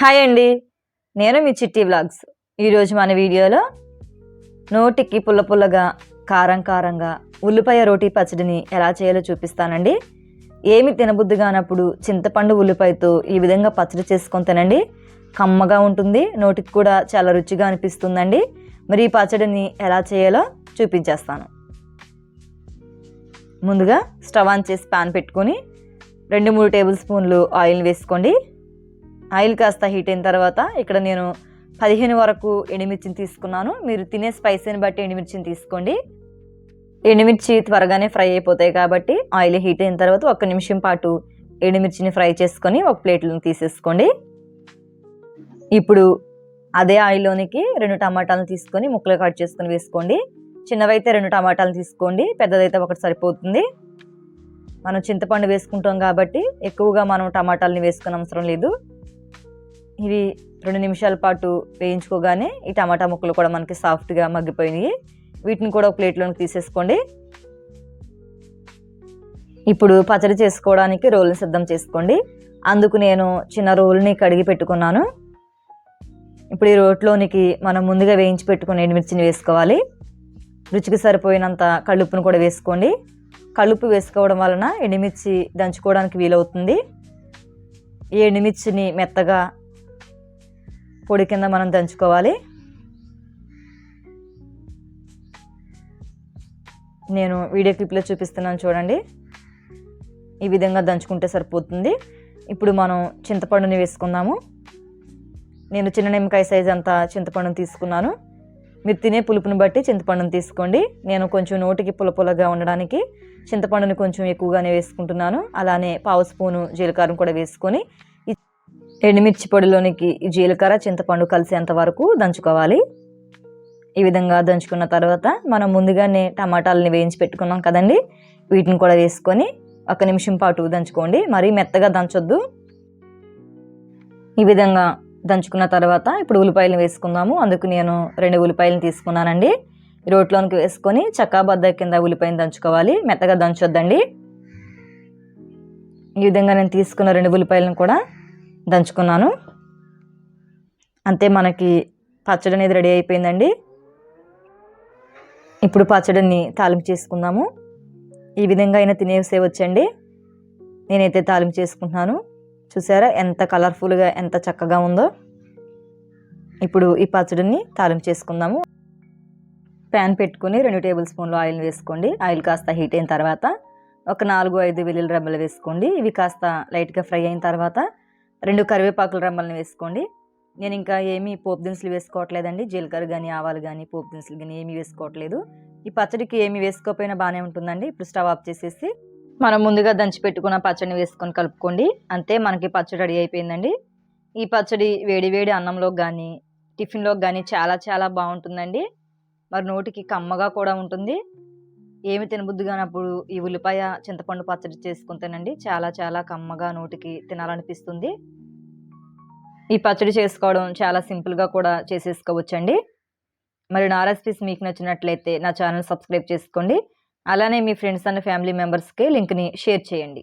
Hi అండి. నేను మీ చిట్టి వ్లాగ్స్. ఈరోజు మన వీడియోలో నోటికి పుల్ల పుల్లగా కారం కారంగా ఉల్లిపాయ రోటీ పచ్చడిని ఎలా చేయాలో చూపిస్తానండి. ఏమి తినబుద్ధి కానప్పుడు చింతపండు ఉల్లిపాయతో ఈ విధంగా పచ్చడి చేసుకొని తినండి. కమ్మగా ఉంటుంది నోటికి కూడా చాలా రుచిగా అనిపిస్తుందండి. మరి ఈ పచ్చడిని ఎలా చేయాలో చూపించేస్తాను. ముందుగా స్టవ్ ఆన్ చేసి పాన్ పెట్టుకొని రెండు మూడు టేబుల్ స్పూన్లు ఆయిల్ వేసుకోండి. ఆయిల్ కాస్త హీట్ అయిన తర్వాత ఇక్కడ నేను పదిహేను వరకు ఎండుమిర్చిని తీసుకున్నాను. మీరు తినే స్పైసీని బట్టి ఎండుమిర్చిని తీసుకోండి. ఎండుమిర్చి త్వరగానే ఫ్రై అయిపోతాయి కాబట్టి ఆయిల్ హీట్ అయిన తర్వాత ఒక్క నిమిషం పాటు ఎండుమిర్చిని ఫ్రై చేసుకొని ఒక ప్లేట్లో తీసేసుకోండి. ఇప్పుడు అదే ఆయిల్లోనికి రెండు టమాటాలను తీసుకొని ముక్కలు కట్ చేసుకొని వేసుకోండి. చిన్నవైతే రెండు టమాటాలు తీసుకోండి. పెద్దదైతే ఒకటి సరిపోతుంది. మనం చింతపండు వేసుకుంటాం కాబట్టి ఎక్కువగా మనం టమాటాలని వేసుకునే అవసరం లేదు. ఇవి రెండు నిమిషాల పాటు వేయించుకోగానే ఈ టమాటా ముక్కలు కూడా మనకి సాఫ్ట్గా మగ్గిపోయినాయి. వీటిని కూడా ఒక ప్లేట్లోకి తీసేసుకోండి. ఇప్పుడు పచ్చడి చేసుకోవడానికి రోల్ని సిద్ధం చేసుకోండి. అందుకు నేను చిన్న రోల్ని కడిగి పెట్టుకున్నాను. ఇప్పుడు ఈ రోట్లోనికి మనం ముందుగా వేయించి పెట్టుకుని ఎండుమిర్చిని వేసుకోవాలి. రుచికి సరిపోయినంత కళ్ళుప్పును కూడా వేసుకోండి. కలుపు వేసుకోవడం వలన ఎండుమిర్చి దంచుకోవడానికి వీలవుతుంది. ఈ ఎండుమిర్చిని మెత్తగా పొడి కింద మనం దంచుకోవాలి. నేను వీడియో క్లిప్లో చూపిస్తున్నాను చూడండి. ఈ విధంగా దంచుకుంటే సరిపోతుంది. ఇప్పుడు మనం చింతపండుని వేసుకుందాము. నేను చిన్న నిమ్మకాయ సైజ్ అంత చింతపండుని తీసుకున్నాను. మీరు తినే పులుపుని బట్టి చింతపండుని తీసుకోండి. నేను కొంచెం నోటికి పులపులగా ఉండడానికి చింతపండుని కొంచెం ఎక్కువగానే వేసుకుంటున్నాను. అలానే పావు స్పూను జీలకారం కూడా వేసుకొని ఎండుమిర్చి పొడిలోనికి జీలకర్ర చింతపండు కలిసేంత వరకు దంచుకోవాలి. ఈ విధంగా దంచుకున్న తర్వాత మనం ముందుగానే టమాటాలని వేయించి పెట్టుకున్నాం కదండి. వీటిని కూడా వేసుకొని ఒక నిమిషం పాటు దంచుకోండి. మరీ మెత్తగా దంచొద్దు. ఈ విధంగా దంచుకున్న తర్వాత ఇప్పుడు ఉల్లిపాయలు వేసుకుందాము. అందుకు నేను రెండు ఉల్లిపాయలను తీసుకున్నానండి. రోట్లోనికి వేసుకొని చక్కాబద్ద కింద ఉల్లిపాయను దంచుకోవాలి. మెత్తగా దంచొద్దండి. ఈ విధంగా నేను తీసుకున్న రెండు ఉల్లిపాయలను కూడా దంచుకున్నాను. అంతే మనకి పచ్చడి అనేది రెడీ అయిపోయిందండి. ఇప్పుడు పచ్చడిని తాలింపు చేసుకుందాము. ఈ విధంగా అయినా తినేసేవచ్చండి నేనైతే తాలింపు చేసుకుంటున్నాను. చూసారా ఎంత కలర్ఫుల్గా ఎంత చక్కగా ఉందో. ఇప్పుడు ఈ పచ్చడిని తాలింపు చేసుకుందాము. ప్యాన్ పెట్టుకుని రెండు టేబుల్ స్పూన్లు ఆయిల్ వేసుకోండి. ఆయిల్ కాస్త హీట్ అయిన తర్వాత ఒక నాలుగు ఐదు వెల్లుల్లి రెబ్బలు వేసుకోండి. ఇవి కాస్త లైట్గా ఫ్రై అయిన తర్వాత రెండు కరివేపాకుల రెమ్మలను వేసుకోండి. నేను ఇంకా ఏమీ పోపు దినుసులు వేసుకోవట్లేదండి. జీలకర్ర కానీ ఆవాలు కానీ పోపు దినుసులు కానీ ఏమీ వేసుకోవట్లేదు. ఈ పచ్చడికి ఏమి వేసుకోకపోయినా బాగానే ఉంటుందండి. ఇప్పుడు స్టవ్ ఆఫ్ చేసేసి మనం ముందుగా దంచి పెట్టుకున్న పచ్చడిని వేసుకొని కలుపుకోండి. అంతే మనకి పచ్చడి రెడీ అయిపోయిందండి. ఈ పచ్చడి వేడి వేడి అన్నంలోకి కానీ టిఫిన్లోకి కానీ చాలా చాలా బాగుంటుందండి. మరి నోటికి కమ్మగా కూడా ఉంటుంది. ఏమి తినబుద్ధి కానప్పుడు ఈ ఉల్లిపాయ చింతపండు పచ్చడి చేసుకుంటేనండి చాలా చాలా కమ్మగా నోటికి తినాలనిపిస్తుంది. ఈ పచ్చడి చేసుకోవడం చాలా సింపుల్గా కూడా చేసేసుకోవచ్చండి. మరి నా రెసిపీస్ మీకు నచ్చినట్లయితే నా ఛానల్ సబ్స్క్రైబ్ చేసుకోండి. అలానే మీ ఫ్రెండ్స్ అండ్ ఫ్యామిలీ మెంబర్స్కి లింక్ని షేర్ చేయండి.